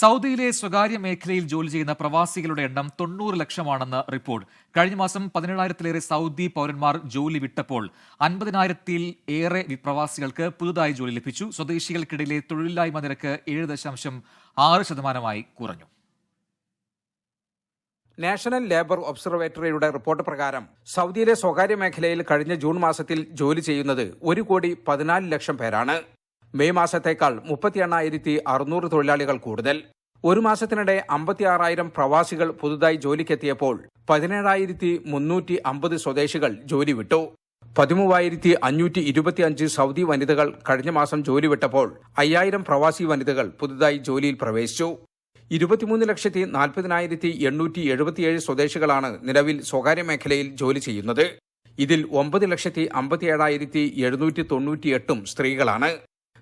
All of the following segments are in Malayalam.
സൗദിയിലെ സ്വകാര്യ മേഖലയിൽ ജോലി ചെയ്യുന്ന പ്രവാസികളുടെ എണ്ണം തൊണ്ണൂറ് ലക്ഷമാണെന്ന് റിപ്പോർട്ട്. കഴിഞ്ഞ മാസം പതിനേഴായിരത്തിലേറെ സൗദി പൗരന്മാർ ജോലി വിട്ടപ്പോൾ അൻപതിനായിരത്തിൽ ഏറെ പ്രവാസികൾക്ക് പുതുതായി ജോലി ലഭിച്ചു. സ്വദേശികൾക്കിടയിലെ തൊഴിലില്ലായ്മ നിരക്ക് ഏഴ് ദശാംശം ആറ് ശതമാനമായി കുറഞ്ഞു. നാഷണൽ ലേബർ ഒബ്സർവേറ്ററിയുടെ റിപ്പോർട്ട് പ്രകാരം സൗദിയിലെ സ്വകാര്യ മേഖലയിൽ കഴിഞ്ഞ ജൂൺ മാസത്തിൽ ജോലി ചെയ്യുന്നത് ഒരു കോടി പതിനാല് ലക്ഷം പേരാണ്. മെയ് മാസത്തേക്കാൾ മുപ്പത്തി എണ്ണായിരത്തി അറുന്നൂറ് തൊഴിലാളികൾ കൂടുതൽ. ഒരു മാസത്തിനിടെ അമ്പത്തിയാറായിരം പ്രവാസികൾ പുതുതായി ജോലിക്കെത്തിയപ്പോൾ പതിനേഴായിരത്തി മുന്നൂറ്റി അമ്പത് സ്വദേശികൾ ജോലി വിട്ടു. പതിമൂവായിരത്തി അഞ്ഞൂറ്റി ഇരുപത്തിയഞ്ച് സൗദി വനിതകൾ കഴിഞ്ഞ മാസം ജോലി വിട്ടപ്പോൾ അയ്യായിരം പ്രവാസി വനിതകൾ പുതുതായി ജോലിയിൽ പ്രവേശിച്ചു. ഇരുപത്തിമൂന്ന് ലക്ഷത്തി നാൽപ്പതിനായിരത്തി എണ്ണൂറ്റി എഴുപത്തിയേഴ് സ്വദേശികളാണ് നിലവിൽ സ്വകാര്യ മേഖലയിൽ ജോലി ചെയ്യുന്നത്. ഇതിൽ ഒമ്പത് ലക്ഷത്തി അമ്പത്തിയേഴായിരത്തി എഴുന്നൂറ്റി തൊണ്ണൂറ്റിയെട്ടും സ്ത്രീകളാണ്.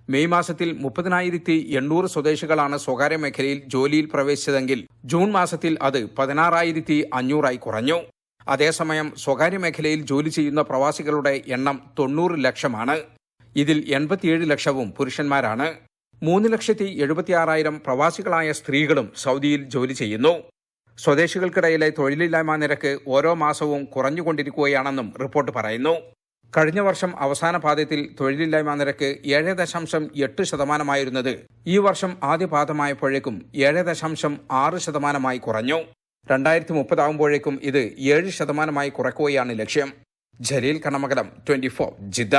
മെയ് മാസത്തിൽ മുപ്പതിനായിരത്തി എണ്ണൂറ് സ്വദേശികളാണ് സ്വകാര്യ മേഖലയിൽ ജോലിയിൽ പ്രവേശിച്ചതെങ്കിൽ ജൂൺ മാസത്തിൽ അത് പതിനാറായിരത്തി അഞ്ഞൂറായി കുറഞ്ഞു. അതേസമയം സ്വകാര്യ മേഖലയിൽ ജോലി ചെയ്യുന്ന പ്രവാസികളുടെ എണ്ണം തൊണ്ണൂറ് ലക്ഷമാണ്. ഇതിൽ എൺപത്തിയേഴ് ലക്ഷവും പുരുഷന്മാരാണ്. മൂന്ന് ലക്ഷത്തി എഴുപത്തിയാറായിരം പ്രവാസികളായ സ്ത്രീകളും സൗദിയിൽ ജോലി ചെയ്യുന്നു. സ്വദേശികൾക്കിടയിലെ തൊഴിലില്ലായ്മ നിരക്ക് ഓരോ മാസവും കുറഞ്ഞുകൊണ്ടിരിക്കുകയാണെന്നും റിപ്പോർട്ട് പറയുന്നു. കഴിഞ്ഞ വർഷം അവസാന പാദത്തിൽ തൊഴിലില്ലായ്മ നിരക്ക് ഏഴ് ദശാംശം എട്ട് ശതമാനമായിരുന്നത്. ഈ വർഷം ആദ്യ പാദമായപ്പോഴേക്കും ഏഴ് ദശാംശം ആറ് ശതമാനമായി കുറഞ്ഞു. രണ്ടായിരത്തി മുപ്പതാകുമ്പോഴേക്കും ഇത് ഏഴ് ശതമാനമായി കുറയ്ക്കുകയാണ് ലക്ഷ്യം. ജലീൽ കണമകലം ട്വന്റി ഫോർ ജിദ്ദ.